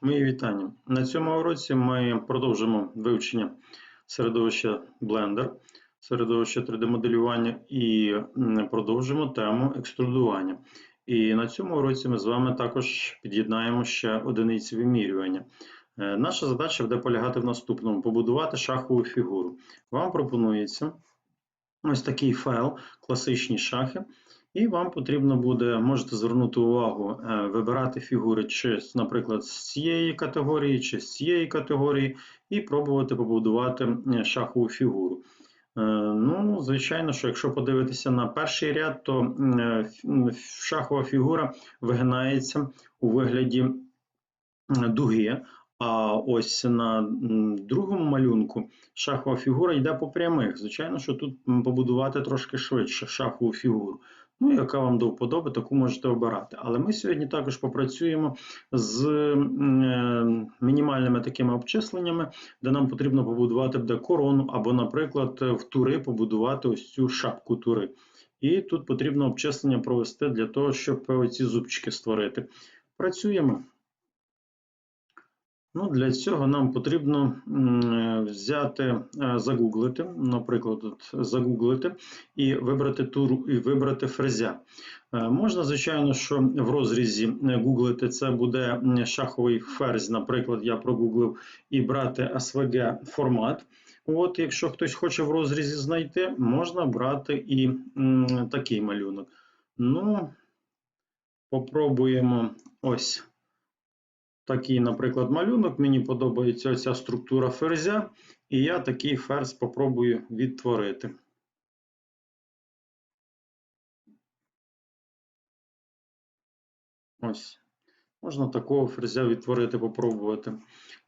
Мої вітання. На цьому уроці ми продовжимо вивчення середовища Blender, середовища 3D-моделювання і продовжимо тему екструдування. І на цьому уроці ми з вами також під'єднаємо ще одиниці вимірювання. Е, Наша задача буде полягати в наступному: побудувати шахову фігуру. Вам пропонується ось такий файл, класичні шахи. І вам потрібно буде, можете звернути увагу, е, вибирати фігури, чи, наприклад, з цієї категорії, чи з цієї категорії, і пробувати побудувати е, шахову фігуру. Е, Ну, звичайно, що якщо подивитися на перший ряд, то шахова фігура вигинається у вигляді дуги. А ось на другому малюнку шахова фігура йде по прямих. Звичайно, що тут побудувати трошки швидше шахову фігуру. Ну, яка вам до вподоби, таку можете обирати. Але ми сьогодні також попрацюємо з е, мінімальними такими обчисленнями, де нам потрібно побудувати буде корону, або, наприклад, в тури побудувати ось цю шапку тури. І тут потрібно обчислення провести для того, щоб ці зубчики створити. Працюємо. Ну, для цього нам потрібно е, взяти, е, загуглити, наприклад, от, загуглити і вибрати туру і вибрати фрезя. Е, Можна, звичайно, що в розрізі гуглити це буде шаховий ферзь, наприклад, я прогуглив, і брати SVG формат. От, якщо хтось хоче в розрізі знайти, можна брати і такий малюнок. Ну, попробуємо ось такий, наприклад, малюнок. Мені подобається оця структура ферзя, і я такий ферзь попробую відтворити. Ось. Можна такого ферзя відтворити, попробувати.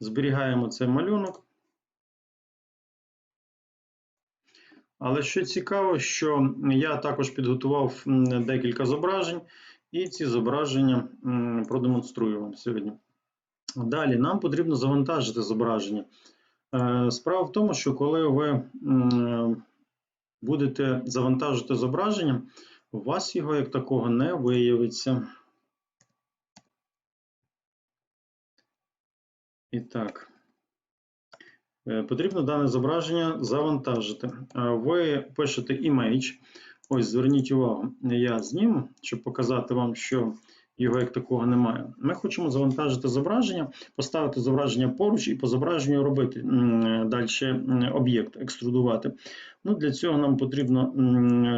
Зберігаємо цей малюнок. Але що цікаво, що я також підготував декілька зображень, і ці зображення продемонструю вам сьогодні. Далі нам потрібно завантажити зображення. Е, Справа в тому, що коли ви будете завантажити зображення, у вас його як такого не виявиться. І так, Е, потрібно дане зображення завантажити. Е, Ви пишете image. Ось, зверніть увагу, я зніму, щоб показати вам, що його як такого немає. Ми хочемо завантажити зображення, поставити зображення поруч і по зображенню робити далі об'єкт, екструдувати. Ну, Для цього нам потрібно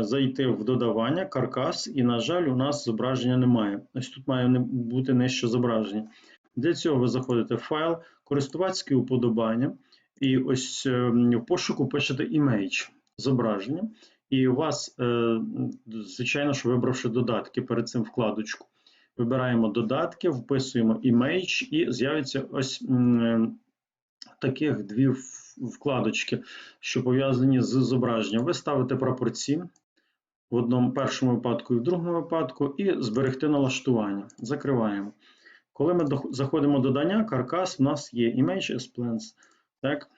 зайти в додавання, каркас, і, на жаль, у нас зображення немає. Ось тут має бути нижче зображення. Для цього ви заходите в файл, користувацькі уподобання, і ось е, в пошуку пишете image, зображення. І у вас, е, звичайно, що вибравши додатки перед цим вкладочку, вибираємо додатки, вписуємо image, і з'явиться ось таких дві вкладочки, що пов'язані з зображенням. Ви ставите прапорці в одному першому випадку і в другому випадку, і зберегти налаштування. Закриваємо. Коли ми заходимо до додання, каркас, у нас є image as plans. Так?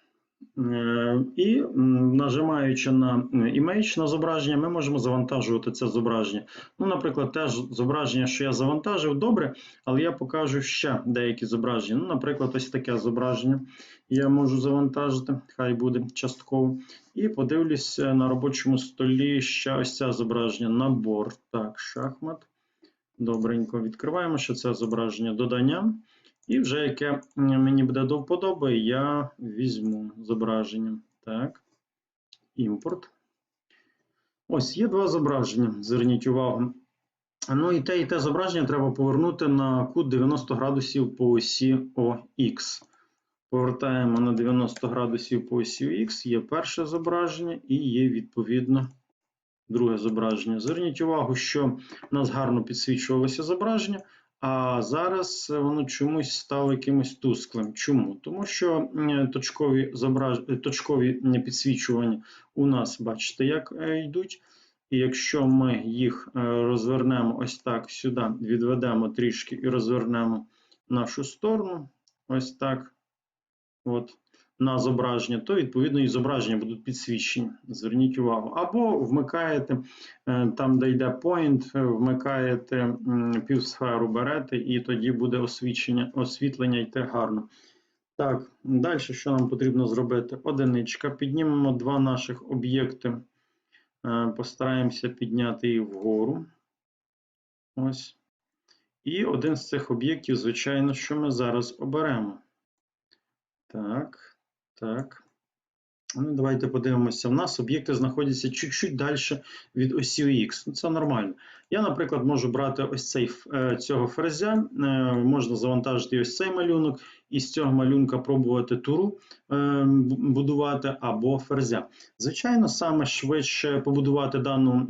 Е, І нажимаючи на м, image на зображення, ми можемо завантажувати це зображення. Ну, наприклад, теж зображення, що я завантажив, добре, але я покажу ще деякі зображення. Ну, наприклад, ось таке зображення я можу завантажити, хай буде частково. І подивлюсь е, на робочому столі ще ось це зображення. Набор. Так, шахмат. Добренько відкриваємо ще це зображення додання. І вже яке мені буде до вподоби, я візьму зображення. Так, імпорт. Ось є два зображення. Зверніть увагу. Ну і те, і те зображення треба повернути на кут 90 градусів по осі ОХ. Повертаємо на 90 градусів по осі Х. Є перше зображення і є відповідно друге зображення. Зверніть увагу, що у нас гарно підсвічувалося зображення, а зараз воно чомусь стало якимось тусклим. Чому? Тому що точкові, зображ... точкові підсвічування у нас, бачите, як е, йдуть. І якщо ми їх е, розвернемо ось так сюди, відведемо трішки і розвернемо нашу сторону, ось так. От, на зображення, то відповідно і зображення будуть підсвічені. Зверніть увагу. Або вмикаєте е, там, де йде point, е, вмикаєте півсферу, берете, і тоді буде освітлення, освітлення йти гарно. Так, далі що нам потрібно зробити? Одиничка. Піднімемо два наших об'єкти. Е, Постараємося підняти їх вгору. Ось. І один з цих об'єктів, звичайно, що ми зараз оберемо. Так, так. Ну, давайте подивимося. У нас об'єкти знаходяться чуть-чуть далі від осі Х. Ну, це нормально. Я, наприклад, можу брати ось цей е, цього ферзя, е, можна завантажити ось цей малюнок, і з цього малюнка пробувати туру е, будувати або ферзя. Звичайно, саме швидше побудувати дану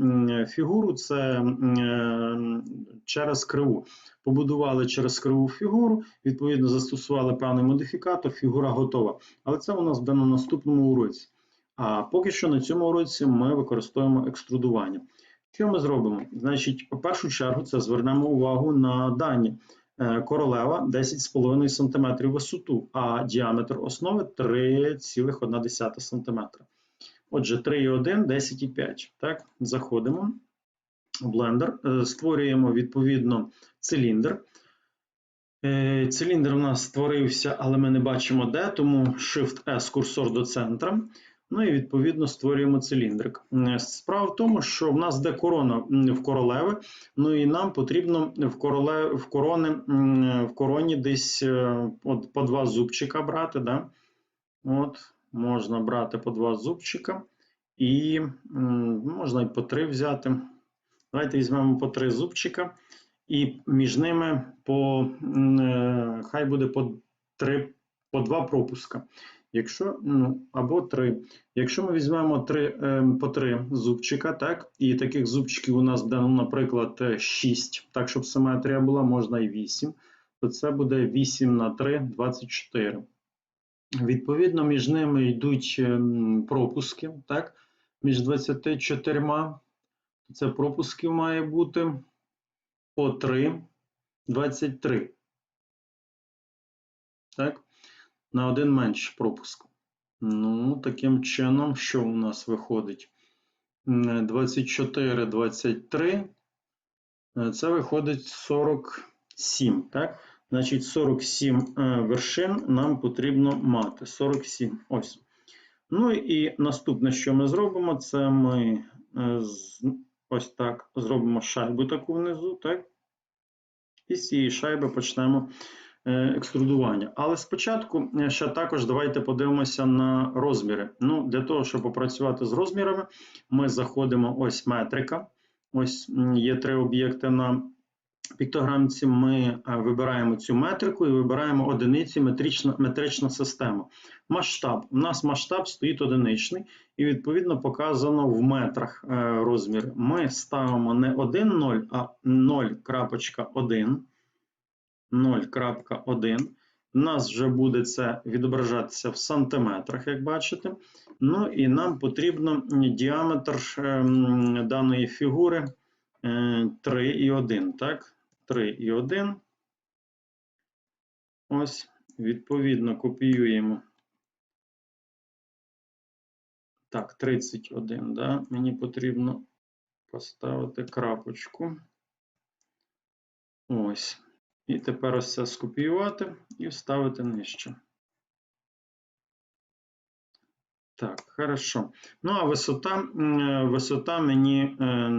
фігуру це через криву. Побудували через криву фігуру, відповідно, застосували певний модифікатор, фігура готова. Але це у нас буде на наступному уроці. А поки що на цьому уроці ми використовуємо екструдування. Що ми зробимо? Значить, в першу чергу це звернемо увагу на дані. Е, Королева 10,5 см висоту, а діаметр основи 3,1 см. Отже, 3,1, 10,5. Так, заходимо в блендер, е, створюємо відповідно циліндр. Е, Циліндр у нас створився, але ми не бачимо де, тому Shift-S курсор до центра. Ну і відповідно створюємо циліндрик. Справа в тому, що в нас де корона в королеви, ну і нам потрібно в, короле, в, корони, в короні десь е, от, по два зубчика брати. Да? От, можна брати по два зубчика, і можна і по три взяти. Давайте візьмемо по три зубчика, і між ними по, е, хай буде по три, по два пропуска. Якщо, ну, або три. Якщо ми візьмемо три, е, по три зубчика, так, і таких зубчиків у нас буде, ну, наприклад, 6, так, щоб симетрія була, можна і 8, то це буде 8 на 3, 24. Відповідно, між ними йдуть ем, пропуски, так, між 24. Це пропусків має бути по 3, 23. Так? На один менше пропуск. Ну, таким чином, що у нас виходить? М, 24, 23. е, Це виходить 47. Так? Значить, 47 е, вершин нам потрібно мати. 47. Ось. Ну і наступне, що ми зробимо, це ми е, ось так зробимо шайбу таку внизу, так? І з цієї шайби почнемо екструдування. Але спочатку е, ще також давайте подивимося на розміри. Ну, Для того, щоб попрацювати з розмірами, ми заходимо ось метрика. Ось є три об'єкти на піктограмці. Ми е, вибираємо цю метрику і вибираємо одиниці метрична, метрична система. Масштаб. У нас масштаб стоїть одиничний, і відповідно показано в метрах е, розмір. Ми ставимо не 1,0, а 0.1. 0.1. У нас вже буде це відображатися в сантиметрах, як бачите. Ну і нам потрібно діаметр ем, даної фігури е, 3,1. Так? 3,1. Ось, відповідно, копіюємо. Так, 31, да? Мені потрібно поставити крапочку. Ось. І тепер ось це скопіювати і вставити нижче. Так, хорошо. Ну, а висота, е, висота мені е,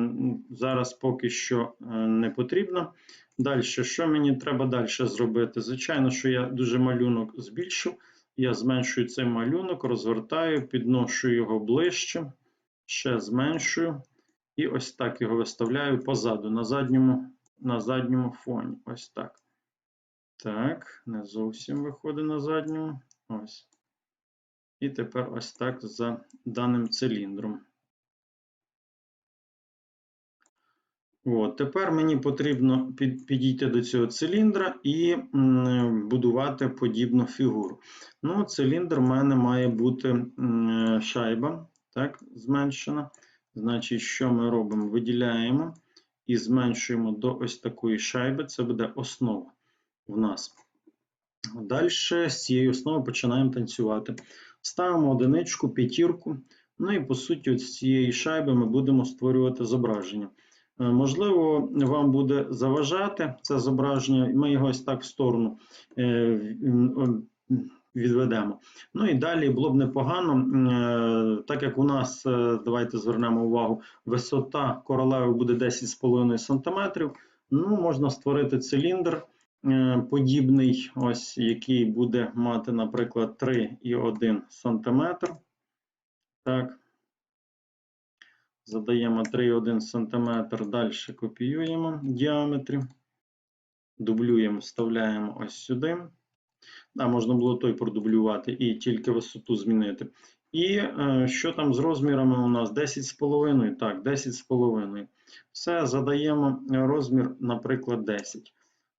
зараз поки що е, не потрібна. Далі, що мені треба далі зробити? Звичайно, що я дуже малюнок збільшу. Я зменшую цей малюнок, розвертаю, підношу його ближче, ще зменшую. І ось так його виставляю позаду, на задньому, на задньому фоні. Ось так. Так, не зовсім виходить на задньому. Ось. І тепер ось так за даним циліндром. От, тепер мені потрібно підійти до цього циліндра і будувати подібну фігуру. Ну, циліндр в мене має бути шайба, так, зменшена. Значить, що ми робимо? Виділяємо і зменшуємо до ось такої шайби. Це буде основа в нас. Далі з цієї основи починаємо танцювати. Ставимо одиничку, п'ятірку. Ну і по суті, з цієї шайби ми будемо створювати зображення. Е, Можливо, вам буде заважати це зображення, ми його ось так в сторону е, відведемо. Ну і далі було б непогано, е, так як у нас, давайте звернемо увагу, висота королеви буде 10,5 см, ну, можна створити циліндр подібний, ось який буде мати, наприклад, 3,1 см. Так. Задаємо 3,1 см, далі копіюємо діаметрі, дублюємо, вставляємо ось сюди. А, можна було той продублювати і тільки висоту змінити. І е, що там з розмірами у нас? 10,5. Так, 10,5. Все, задаємо розмір, наприклад, 10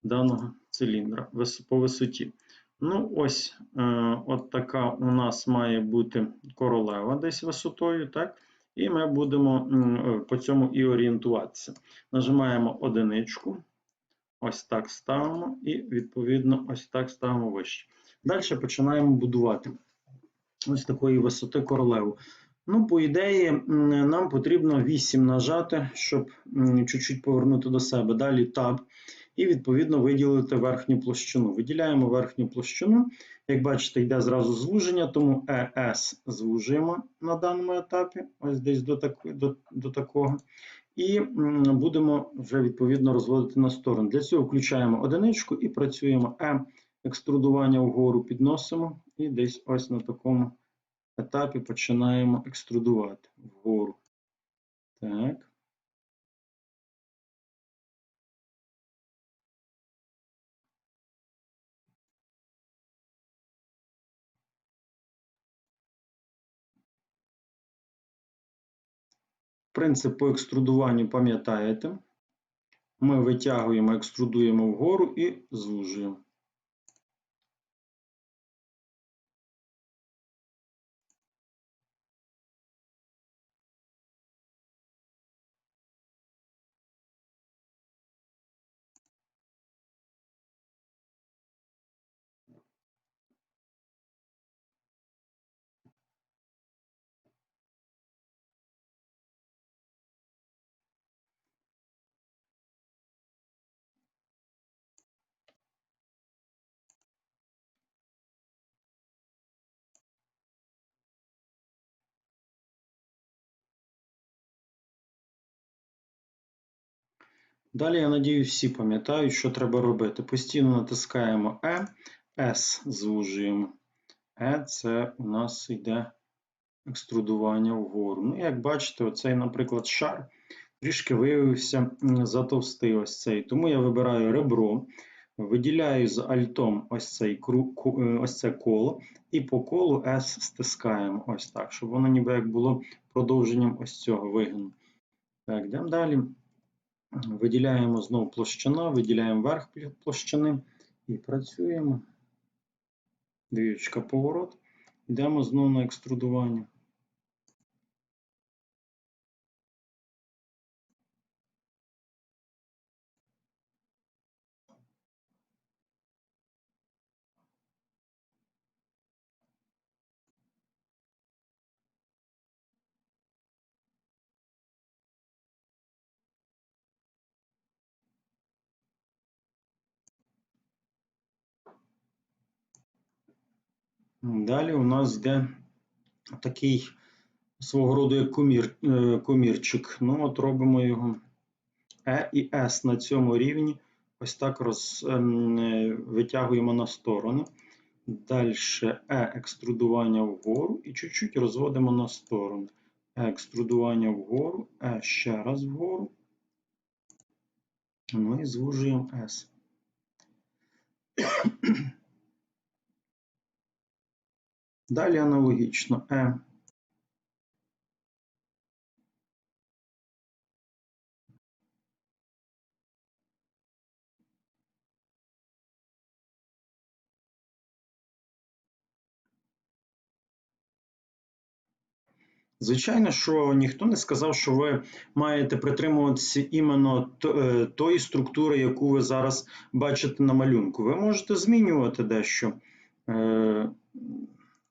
даного циліндра по висоті. Ну, ось е, от така у нас має бути королева десь висотою, так? І ми будемо е, по цьому і орієнтуватися. Нажимаємо одиничку, ось так ставимо, і відповідно ось так ставимо вище. Далі починаємо будувати ось такої висоти королеву. Ну, по ідеї, нам потрібно 8 нажати, щоб чуть-чуть повернути до себе. Далі Tab. І, відповідно, виділити верхню площину. Виділяємо верхню площину. Як бачите, йде зразу звуження, тому ES звужуємо на даному етапі, ось десь до, так, до, до такого. І будемо вже відповідно розводити на сторону. Для цього включаємо одиничку і працюємо E, екструдування вгору підносимо, і десь ось на такому етапі починаємо екструдувати вгору. Так. Принцип по екструдуванню пам'ятаєте. Ми витягуємо, екструдуємо вгору і звужуємо. Далі, я надію, всі пам'ятають, що треба робити. Постійно натискаємо E, S звужуємо. E це у нас йде екструдування вгору. Ну, як бачите, оцей, наприклад, шар трішки виявився затовстий ось цей. Тому я вибираю ребро, виділяю з альтом ось, цей, ось це коло, і по колу S стискаємо ось так, щоб воно ніби як було продовженням ось цього вигину. Так, йдемо далі. Виділяємо знову площина, виділяємо верх площини і працюємо. Двічка поворот. Йдемо знову на екструдування. Далі у нас йде такий свого роду як комір, комірчик. Ну, от робимо його E і S на цьому рівні. Ось так роз, витягуємо на сторони. Далі E екструдування вгору і чуть-чуть розводимо на сторону. E екструдування вгору, E ще раз вгору. Ну і звужуємо S. Далі аналогічно E. Звичайно, що ніхто не сказав, що ви маєте притримуватися іменно е, тої структури, яку ви зараз бачите на малюнку. Ви можете змінювати дещо, е,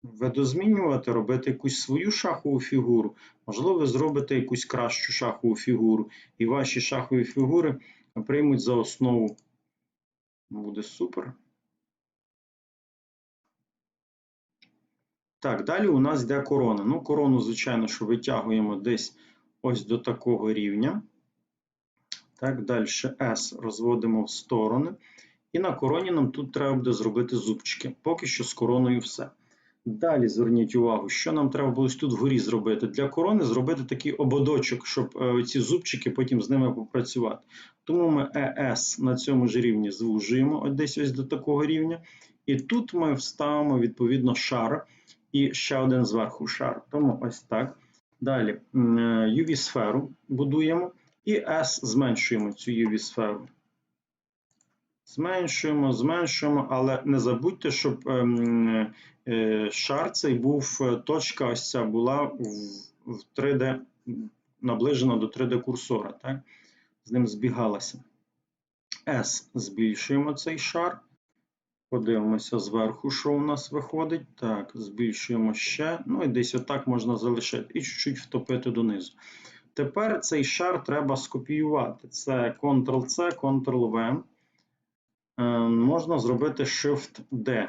видозмінювати, робити якусь свою шахову фігуру. Можливо, ви зробите якусь кращу шахову фігуру, і ваші шахові фігури приймуть за основу. Буде супер. Так, далі у нас йде корона. Ну, корону, звичайно, що витягуємо десь ось до такого рівня. Так, далі S розводимо в сторони. І на короні нам тут треба буде зробити зубчики. Поки що з короною все. Далі зверніть увагу, що нам треба було тут вгорі зробити. Для корони зробити такий ободочок, щоб е, ці зубчики потім з ними попрацювати. Тому ми ES на цьому ж рівні звужуємо ось десь ось до такого рівня. І тут ми вставимо відповідно шар і ще один зверху шар. Тому ось так. Далі UV-сферу будуємо і S зменшуємо цю UV-сферу. Зменшуємо, зменшуємо, але не забудьте, щоб ем, е, шар цей був, е, точка ось ця була в 3D, наближена до 3D-курсора. так? З ним збігалася. S збільшуємо цей шар. Подивимося зверху, що у нас виходить. Так, збільшуємо ще. Ну і десь отак можна залишити і чуть-чуть втопити донизу. Тепер цей шар треба скопіювати. Це Ctrl-C, Ctrl-V. Е, можна зробити Shift-D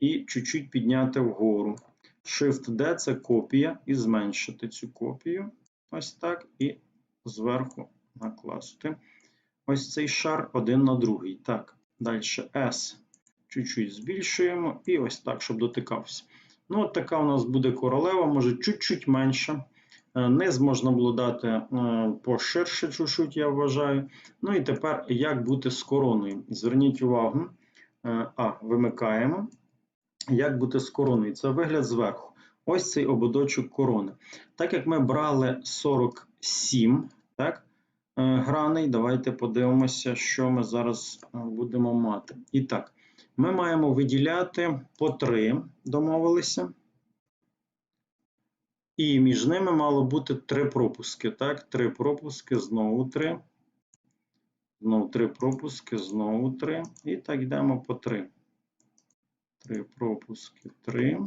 і чуть-чуть підняти вгору. Shift-D це копія, і зменшити цю копію. Ось так. І зверху накласти. Ось цей шар один на другий. Так, далі S чуть-чуть збільшуємо і ось так, щоб дотикався. Ну, от така у нас буде королева, може чуть-чуть менша. Е, низ можна було дати е, поширше, чуть-чуть, я вважаю. Ну і тепер як бути з короною. Зверніть увагу, е, а, вимикаємо. Як бути з короною? Це вигляд зверху. Ось цей ободочок корони. Так як ми брали 47 так, граней, давайте подивимося, що ми зараз будемо мати. І так, ми маємо виділяти по 3, домовилися. І між ними мало бути 3 пропуски. Так, 3 пропуски, знову 3. Знову 3 пропуски, знову 3. І так йдемо по 3. 3 пропуски, 3.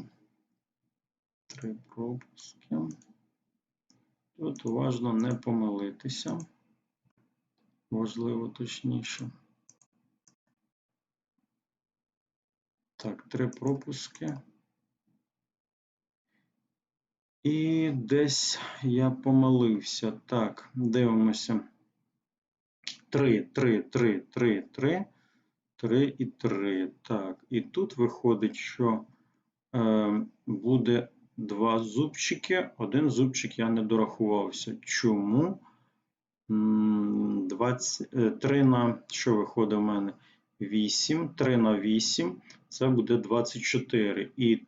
3 пропуски. Тут уважно не помилитися. Важливо точніше. Так, три пропуски. І десь я помилився. Так, дивимося. 3, 3, 3, 3, 3, 3 і 3. Так, і тут виходить, що е, буде два зубчики. Один зубчик я не дорахувався. Чому? 20, 3 е, на що виходить у мене? 8, 3 на 8 це буде 24. І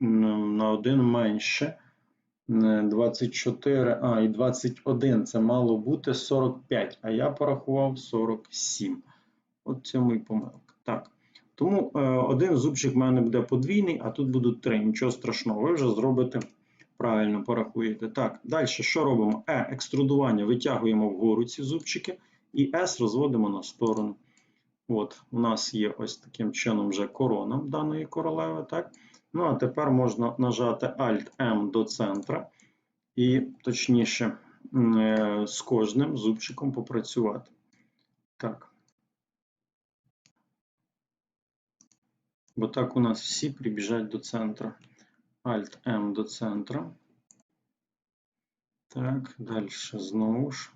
на 1 менше 24, а, і 21 це мало бути 45, а я порахував 47. От цьому і помилка. Так. Тому е, один зубчик в мене буде подвійний, а тут будуть три. Нічого страшного, ви вже зробите правильно, порахуєте. Так, далі що робимо? Е, екструдування витягуємо вгору ці зубчики, і С розводимо на сторону. От, У нас є ось таким чином вже корона даної королеви. так? Ну, а тепер можна нажати Alt-M до центра і, точніше, е, з кожним зубчиком попрацювати. Так. Бо так у нас всі прибіжать до центра. Alt-M до центра. Так, далі знову ж.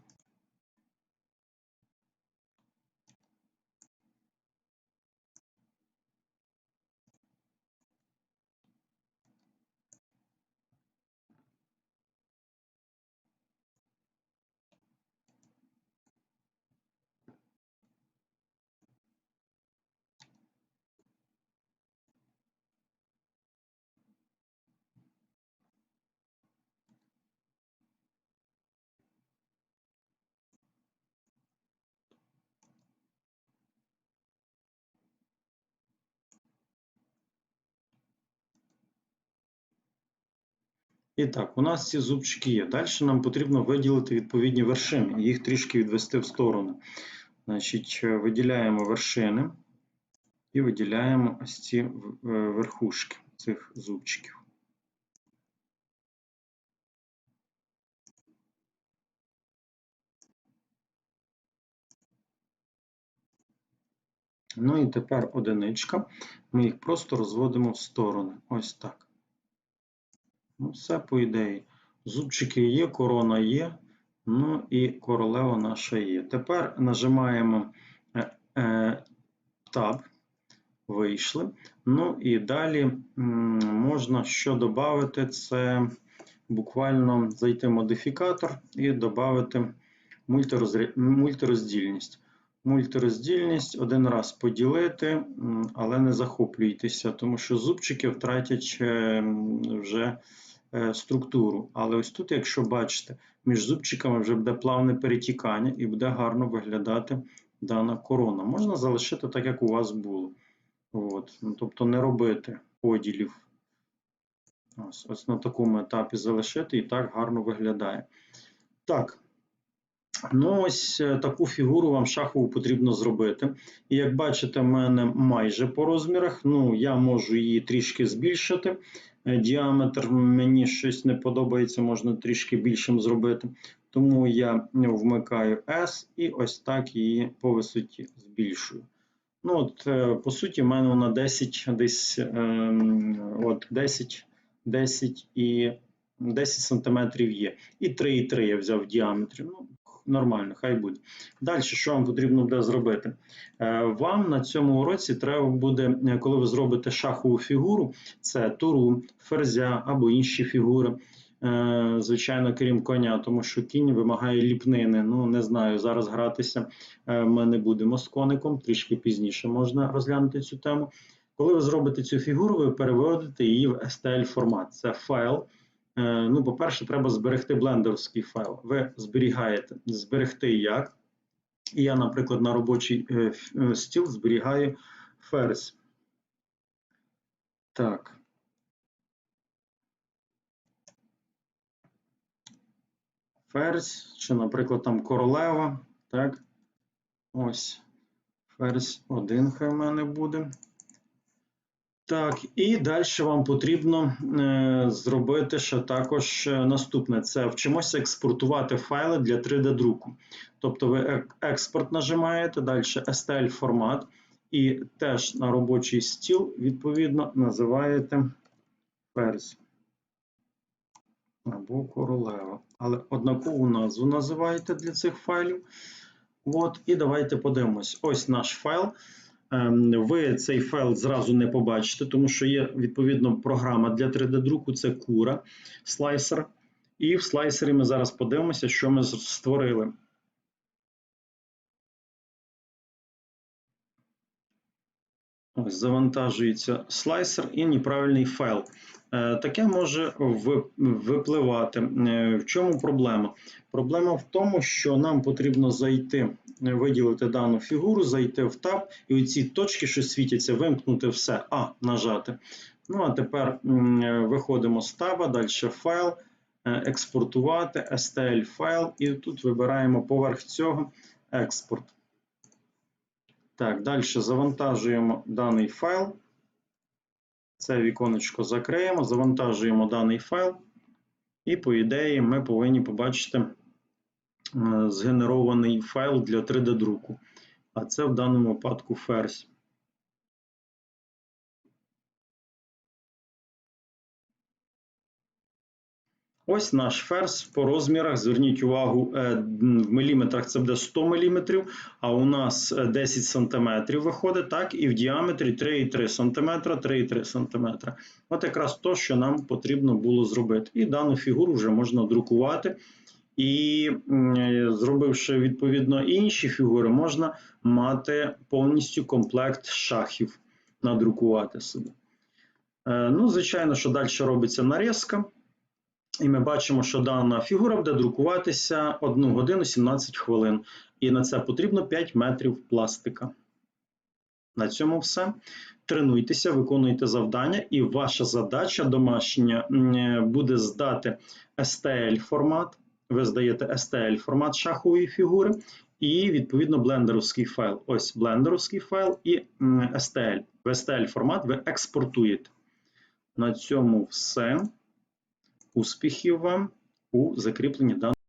І так, у нас ці зубчики є. Далі нам потрібно виділити відповідні вершини, їх трішки відвести в сторону. Значить, е, виділяємо вершини і виділяємо ось ці е, верхушки цих зубчиків. Ну і тепер одиничка. Ми їх просто розводимо в сторони. Ось так. Ну, все по ідеї. Зубчики є, корона є. Ну і королева наша є. Тепер нажимаємо е, е, Tab. Вийшли. Ну і далі можна що додати, це буквально зайти в модифікатор і додати мультироздільність. Мультироздільність один раз поділити, але не захоплюйтеся, тому що зубчики втратять е, вже структуру. Але ось тут, якщо бачите, між зубчиками вже буде плавне перетікання і буде гарно виглядати дана корона. Можна залишити так, як у вас було. От. Ну, тобто не робити поділів. Ось, ось на такому етапі залишити і так гарно виглядає. Так. Ну, ось е, таку фігуру вам шахову потрібно зробити. І як бачите, в мене майже по розмірах. Ну, я можу її трішки збільшити. Е, Діаметр мені щось не подобається, можна трішки більшим зробити. Тому я вмикаю S і ось так її по висоті збільшую. Ну, от, е, по суті, в мене вона 10, десь ем, от 10, 10 і 10 сантиметрів є. І 3,3 я взяв в діаметрі. Ну, нормально, хай буде. Далі, що вам потрібно буде зробити? Е, Вам на цьому уроці треба буде, е, коли ви зробите шахову фігуру, це туру, ферзя або інші фігури. Е, Звичайно, крім коня, тому що кінь вимагає ліпнини. Ну, не знаю, зараз гратися ми не будемо з коником, трішки пізніше можна розглянути цю тему. Коли ви зробите цю фігуру, ви переводите її в STL формат. Це файл. Е, Ну, по-перше, треба зберегти блендерський файл. Ви зберігаєте зберегти як. І я, наприклад, на робочий е, е, стіл зберігаю ферзь. Так. Ферзь, чи, наприклад, там королева. Так. Ось. Ферзь один хай в мене буде. Так, і далі вам потрібно е, зробити ще також е, наступне: це вчимося експортувати файли для 3D-друку. Тобто ви експорт нажимаєте, далі STL формат, і теж на робочий стіл, відповідно, називаєте ферзь або королева. Але однакову назву називаєте для цих файлів. От, і давайте подивимось. Ось наш файл. Ем, Ви цей файл зразу не побачите, тому що є відповідно програма для 3D-друку, це Кура слайсер. І в слайсері ми зараз подивимося, що ми створили. Ось завантажується слайсер і неправильний файл. Е, Таке може випливати. Е, В чому проблема? Проблема в тому, що нам потрібно зайти, виділити дану фігуру, зайти в таб, і оці точки, що світяться, вимкнути все, а нажати. Ну а тепер е, виходимо з таба, далі файл, е, експортувати, STL файл, і тут вибираємо поверх цього експорт. Так, далі завантажуємо даний файл. Це віконечко закриємо, завантажуємо даний файл, і, по ідеї, ми повинні побачити згенерований файл для 3D-друку. А це в даному випадку ферзь. Ось наш ферзь по розмірах. Зверніть увагу, е, в міліметрах це буде 100 мм, а у нас е, 10 см виходить, так, і в діаметрі 3,3 см, 3,3 см. От якраз то, що нам потрібно було зробити. І дану фігуру вже можна друкувати. І е, зробивши відповідно інші фігури, можна мати повністю комплект шахів, надрукувати собі. Е, Ну, звичайно, що далі робиться нарізка. І ми бачимо, що дана фігура буде друкуватися 1 годину 17 хвилин. І на це потрібно 5 метрів пластика. На цьому все. Тренуйтеся, виконуйте завдання, і ваша задача домашня буде здати STL формат. Ви здаєте STL формат шахової фігури і відповідно блендеровський файл. Ось блендеровський файл і STL. В STL формат ви експортуєте. На цьому все. Успіхів вам у закріпленні даного.